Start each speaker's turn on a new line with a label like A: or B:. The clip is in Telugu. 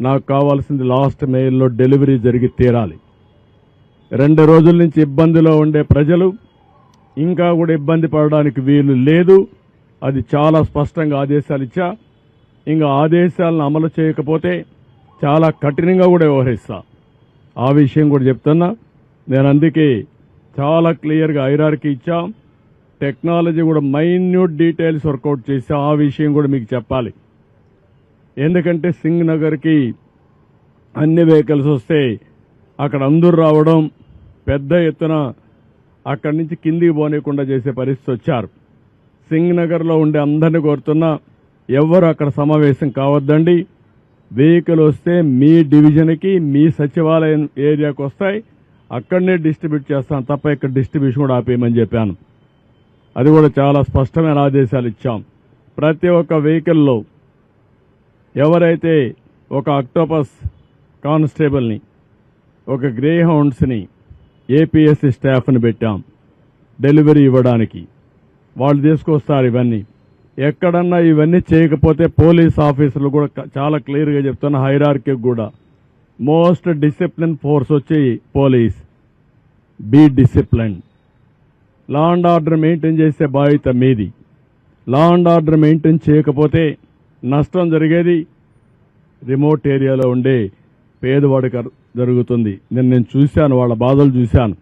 A: నాకు కావాల్సింది లాస్ట్ మెయిల్లో డెలివరీ జరిగి తీరాలి. రెండు రోజుల నుంచి ఇబ్బందిలో ఉండే ప్రజలు ఇంకా కూడా ఇబ్బంది పడడానికి వీలు లేదు. అది చాలా స్పష్టంగా ఆదేశాలు ఇచ్చా. ఇంకా ఆదేశాలను అమలు చేయకపోతే చాలా కఠినంగా కూడా వ్యవహరిస్తా. ఆ విషయం కూడా చెప్తున్నా. నేను అందుకే చాలా క్లియర్గా ఐరార్కి ఇచ్చాం. టెక్నాలజీ కూడా మైన్యూట్ డీటెయిల్స్ వర్కౌట్ చేసి ఆ విషయం కూడా మీకు చెప్పాలి. ఎందుకంటే సింగ్ నగర్కి అన్ని వెహికల్స్ వస్తే అక్కడ అందరూ రావడం పెద్ద ఎత్తున అక్కడి నుంచి కిందికి పోనీయకుండా చేసే పరిస్థితి వచ్చారు. సింగ్ నగర్లో ఉండే అందరిని కోరుతున్నా ఎవరు అక్కడ సమావేశం కావద్దండి. వెహికల్ వస్తే మీ డివిజన్కి మీ సచివాలయం ఏరియాకు వస్తాయి. అక్కడనే డిస్ట్రిబ్యూట్ చేస్తాం తప్ప ఇక్కడ డిస్ట్రిబ్యూషన్ కూడా ఆపేయమని చెప్పాను. అది కూడా చాలా స్పష్టమైన ఆదేశాలు ఇచ్చాం. ప్రతి ఒక్క వెహికల్లో ఎవరైతే ఒక అక్టోపస్ కానిస్టేబుల్ని ఒక గ్రే హౌండ్స్ని ఏపీఎస్సీ స్టాఫ్ని పెట్టాం డెలివరీ ఇవ్వడానికి. వాళ్ళు తీసుకొస్తారు ఇవన్నీ. ఎక్కడన్నా ఇవన్నీ చేయకపోతే పోలీస్ ఆఫీసర్లు కూడా చాలా క్లియర్గా చెప్తున్న హైరార్కి కూడా. మోస్ట్ డిసిప్లిన్ ఫోర్స్ వచ్చి police. Be discipline. Law and order maintain చేసే బాధ్యత మీది. లా అండ్ ఆర్డర్ మెయింటైన్ చేయకపోతే నష్టం జరిగేది రిమోట్ ఏరియాలో ఉండే పేదవాడికి జరుగుతుంది. నేను నేను చూశాను వాళ్ళ బాధలు చూశాను.